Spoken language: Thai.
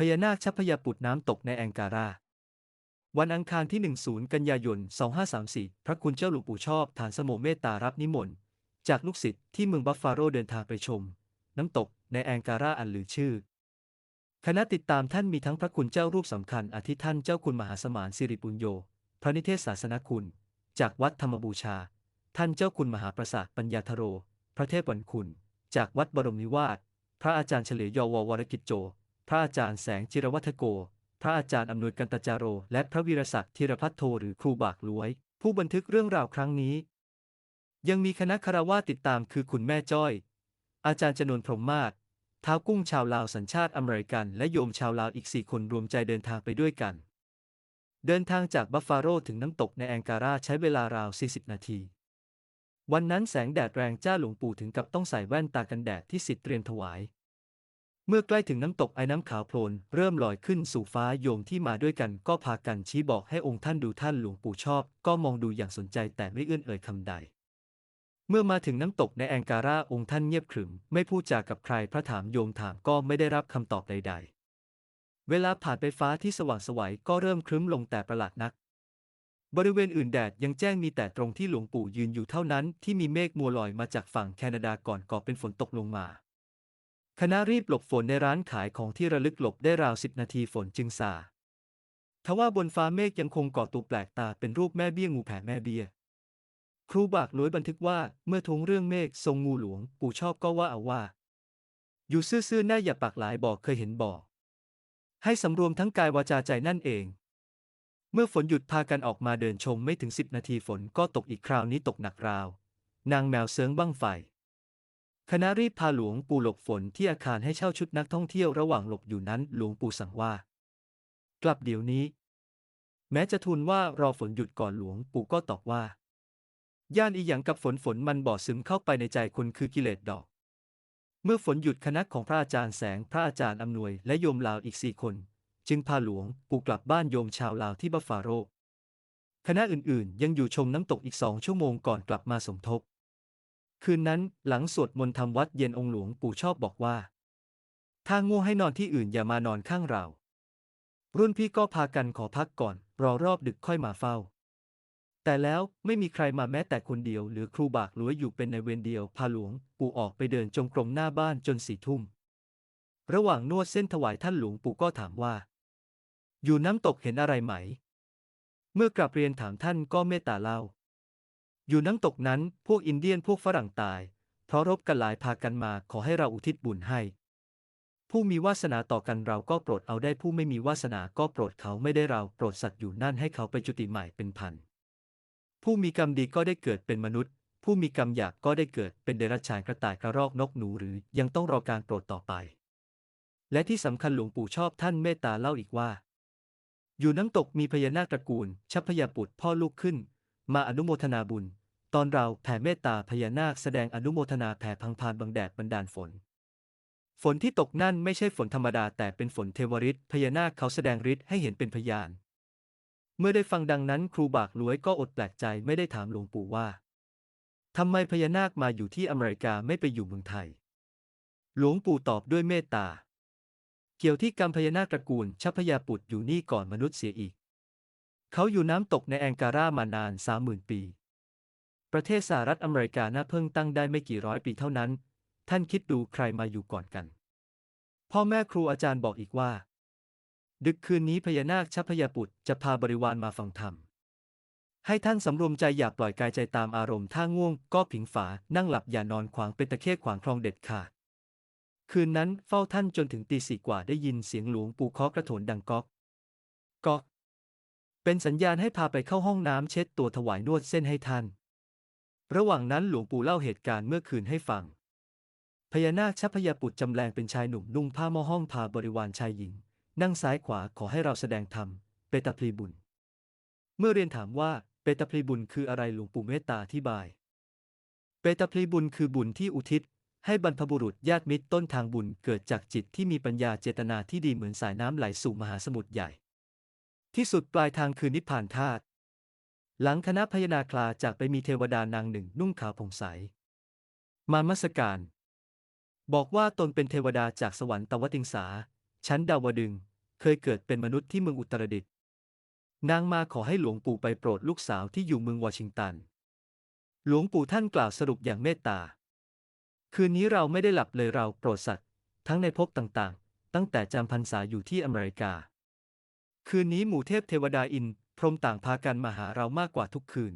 พญานาคชัพพยาปุตน้ำตกในแองการา วันอังคารที่ 10 กันยายน 2534 พระคุณเจ้าหลวงปู่ชอบฐานสมโมเมตตารับนิมนต์ จากลูกศิษย์ที่เมืองบัฟฟาโลเดินทางไปชม น้ำตกในแองการาอันลือชื่อ คณะติดตามท่านมีทั้งพระคุณเจ้ารูปสำคัญอาทิท่านเจ้าคุณมหาสมานสิริปุญโย พระนิเทศศาสนคุณ จากวัดธรรมบูชา ท่านเจ้าคุณมหาประสาทปัญญาธโร พระเทพวันคุณ จากวัดบรมนิวาสพระอาจารย์เฉลยยววรกิจโจ พระอาจารย์แสงจิรวัฒโก พระอาจารย์อำนวยกันตจาโร และพระวีรศักดิ์ธีรพัฒโทหรือครูบากล้วย ผู้บันทึกเรื่องราวครั้งนี้ ยังมีคณะคารวาติดตามคือคุณแม่จ้อย อาจารย์จนนพรหมมาศท้าวกุ้งชาวลาวสัญชาติอเมริกัน และโยมชาวลาวอีกสี่คนรวมใจเดินทางไปด้วยกัน เดินทางจากบัฟฟาโลถึงน้ำตกในแองการาใช้เวลาราว 40 นาที วันนั้นแสงแดดแรงจ้าหลวงปู่ถึงกับต้องใส่แว่นตากันแดดที่สิทธิ์เตรียมถวาย เมื่อใกล้ถึงน้ำตกไอ้น้ำขาวโพลนเริ่มลอยขึ้นสู่ฟ้าโยมที่มาด้วยกันก็พากันชี้บอกให้องค์ท่านดูท่านหลวงปู่ชอบ ก็มองดูอย่างสนใจแต่ไม่เอื้อนเอ่ยคำใด เมื่อมาถึงน้ำตกในแองการาองค์ท่านเงียบขรึม ไม่พูดจากับใครพระถามโยมถามก็ไม่ได้รับคำตอบใด ๆ เวลาผ่านไปฟ้าที่สว่างไสวัยก็เริ่มครึ้มลงแต่ประหลาดนัก บริเวณอื่นแดดยังแจ้งมีแต่ตรงที่หลวงปู่ยืนอยู่เท่านั้นที่มีเมฆมัวลอยมาจากฝั่งแคนาดาก่อนก่อเป็นฝนตกลงมา คณะรีบหลบฝนในร้านขายของที่ระลึกหลบได้ราวสิบนาทีฝนจึงซาทว่าบนฟ้าเมฆยังคงก่อตัวแปลกตาเป็นรูปแม่เบี้ยงูแผ่แม่เบี้ย ครูบากล้วยบันทึกว่าเมื่อทงเรื่องเมฆทรงงูหลวง ปู่ชอบก็ว่าเอาว่า อยู่ซื่อๆหน้าอย่าปากหลายบอกเคยเห็นบอก ให้สำรวมทั้งกายวาจาใจนั่นเอง เมื่อฝนหยุดพากันออกมาเดินชมไม่ถึงสิบนาทีฝนก็ตกอีกคราวนี้ตกหนักราว นางแมวเซิงบ้างไฟ คณะรีบพาหลวงปู่หลบฝนที่อาคารให้เช่าชุดนักท่องเที่ยวระหว่างหลบอยู่นั้นหลวงปู่สั่งว่า กลับเดี๋ยวนี้ แม้จะทูลว่ารอฝนหยุดก่อนหลวงปู่ก็ตอบว่า ย่านอีหยังกับฝนฝนมันบ่อซึมเข้าไปในใจคนคือกิเลสดอก เมื่อฝนหยุดคณะของพระอาจารย์แสงพระอาจารย์อำนวยและโยมลาวอีกสี่คน จึงพาหลวงปู่กลับบ้านโยมชาวลาวที่บัฟฟาโลคณะอื่นๆ ยังอยู่ชมน้ำตกอีกสองชั่วโมงก่อนกลับมาสมทบ คืนนั้นหลังสวดมนต์ทำวัดเย็นองค์หลวงปู่ชอบบอกว่า ถ้าง่วงให้นอนที่อื่นอย่ามานอนข้างเรา รุ่นพี่ก็พากันขอพักก่อน รอรอบดึกค่อยมาเฝ้า แต่แล้วไม่มีใครมาแม้แต่คนเดียว หรือครูบากหลวยอยู่เป็นในเวรเดียว พาหลวงปู่ออกไปเดินจงกรมหน้าบ้านจนสี่ทุ่ม ระหว่างนวดเส้นถวายท่านหลวงปู่ก็ถามว่า อยู่น้ำตกเห็นอะไรไหม เมื่อกลับเรียนถามท่านก็เมตตาเล่า อยู่น้ำตกนั้นพวกอินเดียนพวกฝรั่งตาย เพราะรบกันหลายพากันมาขอให้เราอุทิศบุญให้ ผู้มีวาสนาต่อกันเราก็โปรดเอาได้ผู้ไม่มีวาสนาก็โปรดเขาไม่ได้เราโปรดสัตว์อยู่นั่นให้เขาไปจุติใหม่เป็นพันผู้มีกรรมดีก็ได้เกิดเป็นมนุษย์ ผู้มีกรรมหยาบก็ได้เกิดเป็นเดรัจฉานกระต่ายกระรอกนกหนูหรือยังต้องรอการโปรดต่อไป และที่สำคัญหลวงปู่ชอบท่านเมตตาเล่าอีกว่า อยู่น้ำตกมีพญานาคตระกูลชัพพยาปุตรพ่อลูกขึ้น มาอนุโมทนาบุญ ตอนเราแผ่เมตตาพญานาคแสดงอนุโมทนาแผ่พังพานบังแดดบันดาลฝน ฝนที่ตกนั่นไม่ใช่ฝนธรรมดาแต่เป็นฝนเทวฤทธิ์พญานาคเขาแสดงฤทธิ์ให้เห็นเป็นพยาน เมื่อได้ฟังดังนั้นครูบากหลวยก็อดแปลกใจไม่ได้ถามหลวงปู่ว่าทำไมพญานาคมาอยู่ที่อเมริกาไม่ไปอยู่เมืองไทย หลวงปู่ตอบด้วยเมตตา เกี่ยวที่กรรมพญานาคตระกูลชัพพยาปุตอยู่นี่ก่อนมนุษย์เสียอีก เขาอยู่น้ำตกในแองการามานานสามหมื่นปี ประเทศสหรัฐอเมริกาน่าเพิ่งตั้งได้ไม่กี่ร้อยปีเท่านั้น ท่านคิดดูใครมาอยู่ก่อนกัน พ่อแม่ครูอาจารย์บอกอีกว่า ดึกคืนนี้พญานาคชัพยาปุตจะพาบริวารมาฟังธรรม ให้ท่านสำรวมใจอย่าปล่อยกายใจตามอารมณ์ถ้าง่วง ก็ผิงฝา นั่งหลับอย่านอนขวางเป็นตะเข้ขวางคลองเด็ดขาด คืนนั้นเฝ้าท่านจนถึงตีสี่กว่าได้ยินเสียงหลวงปู่เคาะกระโถนดังก๊อกก๊อก เป็นสัญญาณให้พาไปเข้าห้องน้ำเช็ดตัวถวายนวดเส้นให้ท่าน ระหว่างนั้นหลวงปู่เล่าเหตุการณ์เมื่อคืนให้ฟัง พญานาคชัพยาปุตจำแรงเป็นชายหนุ่มนุ่งผ้าหม้อห้อมพาบริวารชายหญิง นั่งซ้ายขวาขอให้เราแสดงธรรม เปตพลีบุญ เมื่อเรียนถามว่าเปตพลีบุญคืออะไรหลวงปู่เมตตาอธิบาย เปตพลีบุญคือบุญที่อุทิศให้บรรพบุรุษญาติมิตรต้นทางบุญเกิดจากจิตที่มีปัญญาเจตนาที่ดีเหมือนสายน้ำไหลสู่มหาสมุทรใหญ่ ที่สุดปลายทางคือนิพพานธาตุหลังคณะพญานาคลาจากไปมีเทวดานางหนึ่งนุ่งขาวผ่องใส มามัสการ บอกว่าตนเป็นเทวดาจากสวรรค์ตวติงสา ชั้นดาวดึง เคยเกิดเป็นมนุษย์ที่เมืองอุตรดิตถ์นางมาขอให้หลวงปู่ไปโปรดลูกสาวที่อยู่เมืองวอชิงตัน หลวงปู่ท่านกล่าวสรุปอย่างเมตตา คืนนี้เราไม่ได้หลับเลยเราโปรดสัตว์ ทั้งในภพต่างๆ ตั้งแต่จำพรรษาอยู่ที่อเมริกา คืนนี้หมู่เทพเทวดาอิน พรมต่างพากันมาหาเรามากกว่าทุกคืน